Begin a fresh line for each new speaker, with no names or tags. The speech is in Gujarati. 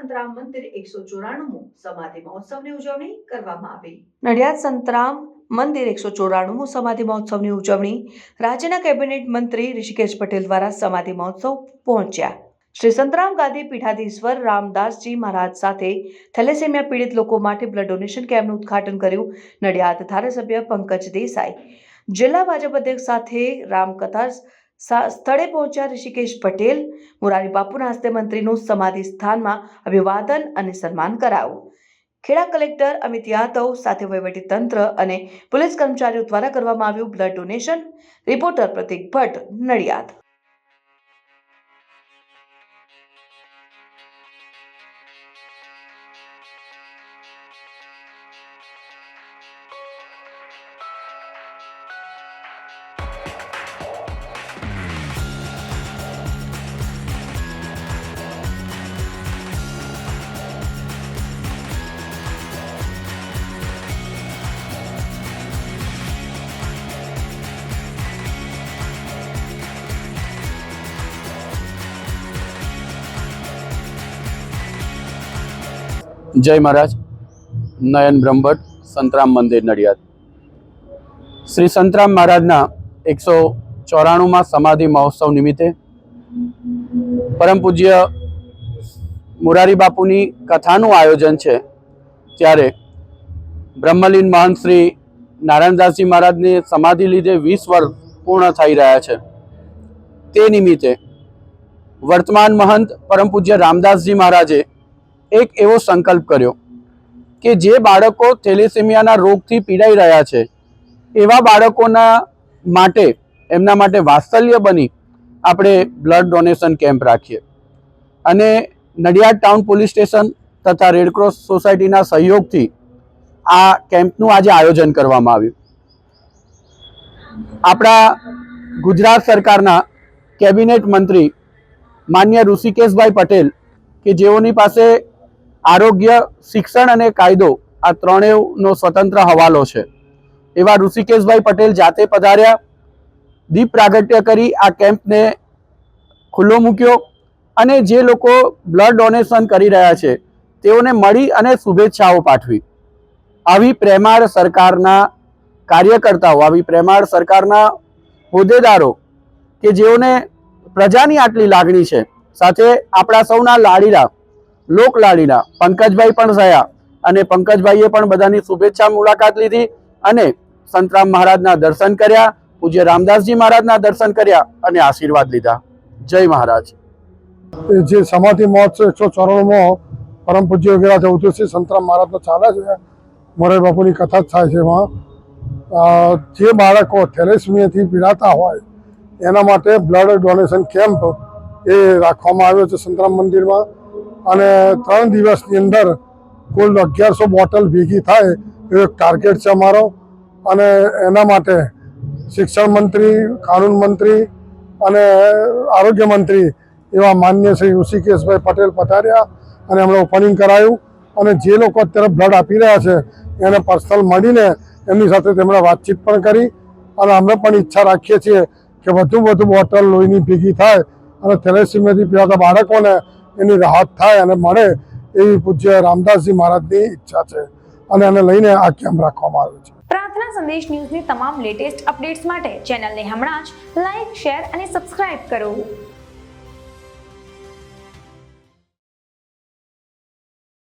સંતરામ મંદિર એકસો ચોરાણું સમાધિ મહોત્સવની ઉજવણી કરવામાં આવી. નડિયાદ સંતરામ મંદિર એકસો ચોરાણું સમાધિ મહોત્સવની ઉજવણી રાજ્યના કેબિનેટ મંત્રી ઋષિકેશ પટેલ દ્વારા સમાધિ મહોત્સવ પહોંચ્યા. શ્રી સંતરામ ગાંધી પીઠાધીશ્વર રામદાસજી મહારાજ સાથે થેલેસેમિયા પીડિત લોકો માટે બ્લડ ડોનેશન કેમ્પનું ઉદ્ઘાટન કર્યું નડિયાદ ધારાસભ્ય પંકજ દેસાઈ. જિલ્લા ભાજપ અધ્યક્ષ સાથે રામકથા સ્થળે પહોંચ્યા ઋષિકેશ પટેલ, મોરારી બાપુના હસ્તે મંત્રીનું સમાધિ સ્થાનમાં અભિવાદન અને સન્માન કરાયું ખેડા કલેક્ટર અમિત યાદવ સાથે તંત્ર અને પોલીસ કર્મચારીઓ દ્વારા કરવામાં આવ્યું blood donation, reporter Pratik Bhatt Nadiad.
જય મહારાજ. નયન બ્રહ્મભટ્ટ, સંતરામ મંદિર નડિયાદ. શ્રી સંતરામ મહારાજના એકસો ચોરાણુંમાં સમાધિ મહોત્સવ નિમિત્તે પરમ પૂજ્ય મુરારી બાપુની કથાનું આયોજન છે. ત્યારે બ્રહ્મલીન મહંત શ્રી નારાયણદાસજી મહારાજની સમાધિ લીધે વીસ વર્ષ પૂર્ણ થઈ રહ્યા છે. તે નિમિત્તે વર્તમાન મહંત પરમ પૂજ્ય રામદાસજી મહારાજે એક એવો સંકલ્પ કર્યો કે જે બાળકો થેલેસેમિયાના રોગથી પીડાઈ રહ્યા છે, એવા બાળકોના માટે, એમના માટે વાત્સલ્ય બની આપણે બ્લડ ડોનેશન કેમ્પ રાખીએ. અને નડિયાદ ટાઉન પોલીસ સ્ટેશન તથા રેડક્રોસ સોસાયટીના સહયોગથી આ કેમ્પનું આજે આયોજન કરવામાં આવ્યું. આપણા ગુજરાત સરકારના કેબિનેટ મંત્રી માન્ય ઋષિકેશભાઈ પટેલ કે જેઓની પાસે આરોગ્ય, શિક્ષણ અને કાયદો આ ત્રણેયનો સ્વતંત્ર હવાલો છે. એવા ઋષિકેશભાઈ પટેલ જાતે પધાર્યા. દીપ પ્રાગટ્ય કરી આ કેમ્પને ખુલ્લો મૂક્યો અને જે લોકો બ્લડ ડોનેશન કરી રહ્યા છે, તેઓને મળી અને શુભેચ્છાઓ પાઠવી. આવી પ્રેમાળ સરકારના કાર્યકર્તાઓ, આવી પ્રેમાળ સરકારના હોદ્દેદારો કે જેઓને પ્રજાની આટલી લાગણી છે, સાથે આપણા સૌના લાડીલા લોક લાડીલા પંકજભાઈ પણ થયા અને પંકજભાઈએ પણ બધાની શુભેચ્છા મુલાકાત લીધી અને સંતરામ મહારાજના દર્શન કર્યા, પૂજ્ય રામદાસજી મહારાજના દર્શન કર્યા અને આશીર્વાદ લીધા. જય મહારાજ.
જે સમાધિ મહોત્સવ એકસો ચોરાણુંમાં પરમ પૂજ્ય વગેરે ચૌધરી સંતરામ મહારાજનો ચાલે છે, મોરારી બાપુની કથા જ થાય છે એમાં. જે બાળકો થેલેસમિયાથી પીડાતા હોય, એના માટે બ્લડ ડોનેશન કેમ્પ એ રાખવામાં આવ્યો છે સંતરામ મંદિરમાં. અને ત્રણ દિવસની અંદર કુલ અગિયારસો બોટલ ભેગી થાય એવો એક ટાર્ગેટ છે અમારો. અને એના માટે શિક્ષણ મંત્રી, કાનૂન મંત્રી અને આરોગ્ય મંત્રી એવા માન્ય શ્રી ઋષિકેશભાઈ પટેલ પધાર્યા અને એમણે ઓપનિંગ કરાયું. અને જે લોકો અત્યારે બ્લડ આપી રહ્યા છે, એને પર્સનલ મળીને એમની સાથે તેમણે વાતચીત પણ કરી. અને અમે પણ ઈચ્છા રાખીએ છીએ કે વધુ વધુ બોટલ લોહીની ભેગી થાય અને થેલેસીમિયાથી પીવાતા બાળકોને એની રાહત થાય અને મળે એવી પૂજ્ય રામદાસજી મહારાજની ઈચ્છા છે અને એને લઈને આ કેમ્પ રાખવામાં આવ્યો છે.
પ્રાર્થના સંદેશ ન્યૂઝની તમામ લેટેસ્ટ અપડેટ્સ માટે ચેનલને હમણાં જ લાઈક, શેર અને સબસ્ક્રાઇબ કરો.